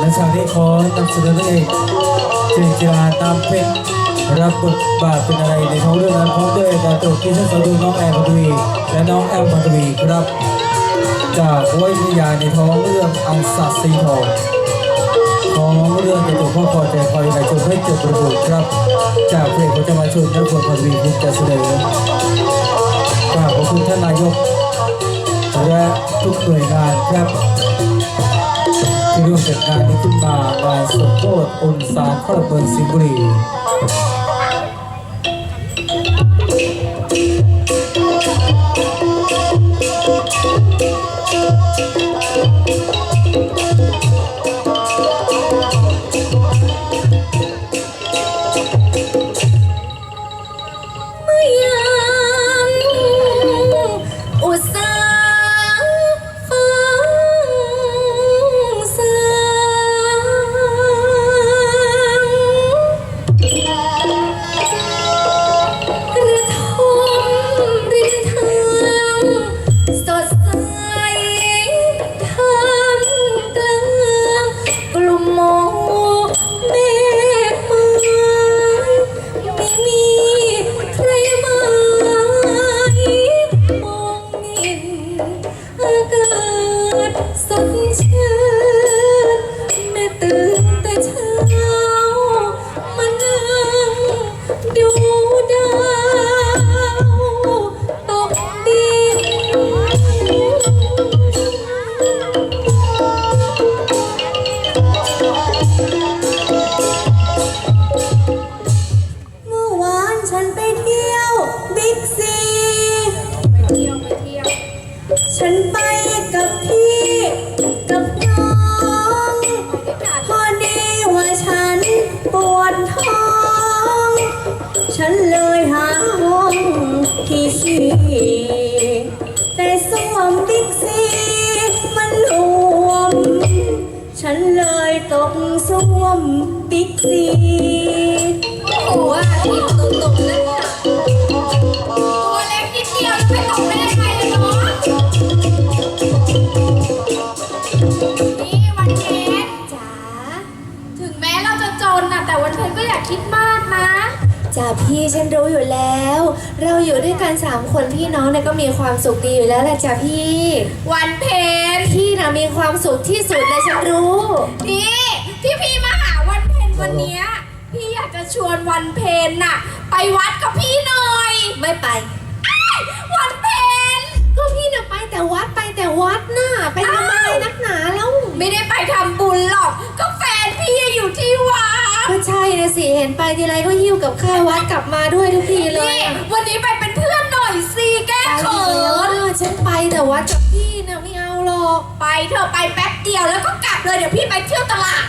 และฉากนี้ขอนำเสนอพระเอกเจนจิราตามเป็นรับบทบาทเป็นอะไรในท้องเรื่องนั้นพร้อมด้วยการตรวจที่ท่านสาวดูน้องแอมพัทวีและน้องแอมพัทวีครับ จากวยทยาในท้องเรื่องอังสัตสีทองของเรื่องจะถูกพ่อพอใจคอยในชมให้จบประบุครับ จากเพลงพระจ้ามาชนนักบวชพัทวีคุณจะเสนอกราบขอบคุณท่านนายกและทุกหน่วยงานครับ ที่ร่วมจัดงานนี้ขึ้นมางายสมโภชองค์สาครเบิงสิงห์บุรี นไปกับพี่ กับน้อง พอดีว่าฉันปวดท้อง ฉันเลยหาห้องที่สี่แต่ส้วมบิ๊กซีมันรวม ฉันเลยตกส้วมบิ๊กซี จ้าพี่ฉันรู้อยู่แล้ว เราอยู่ด้วยกันสามคนพี่น้องเนี่ยก็มีความสุขดีอยู่แล้วแหละจ้าพี่ วันเพ็ญพี่นะมีความสุขที่สุดเลยฉันรู้ นี่ที่พี่มาหาวันเพ็ญวันเนี้ยพี่อยากจะชวนวันเพ็ญน่ะ ไปวัดกับพี่หน่อยไม่ไป อ้ายวันเพ็ญก็พี่น่ะไปแต่วัดไปแต่วัดน่ะไปทำอะไรนักหนาแล้ว ไม่ได้ไปทำบุญหรอก ก็ นะสิเห็นไปทีไรก็หิ้วกับข้าววัดกลับมาด้วยทุกทีเลยนี่อะวันนี้ไปเป็นเพื่อนหน่อยสิแก้ไปเขิเถอะนนะฉันไปแต่วัดกับพี่น่ะไม่เอาหรอก ไปเธอะไปแป๊บเดียวแล้วก็กลับเลยเดี๋ยวพี่ไปเที่ยวตลาด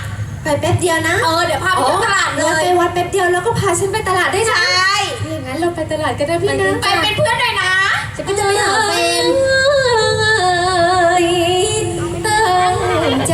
ไปแป๊บเดียวนะเออเดี๋ยวพาไปเที่ยวตลาดเลแล้วย ไปวัดแป๊บเดียวแล้วก็พาฉันไปตลาดได้ใชนะ่ อย่างนั้นเราไปตลาดกันนะพี่นะ ไปเป็นเพื่อนหน่อยนะ จะไปเจอหาแฟนตั้งใจ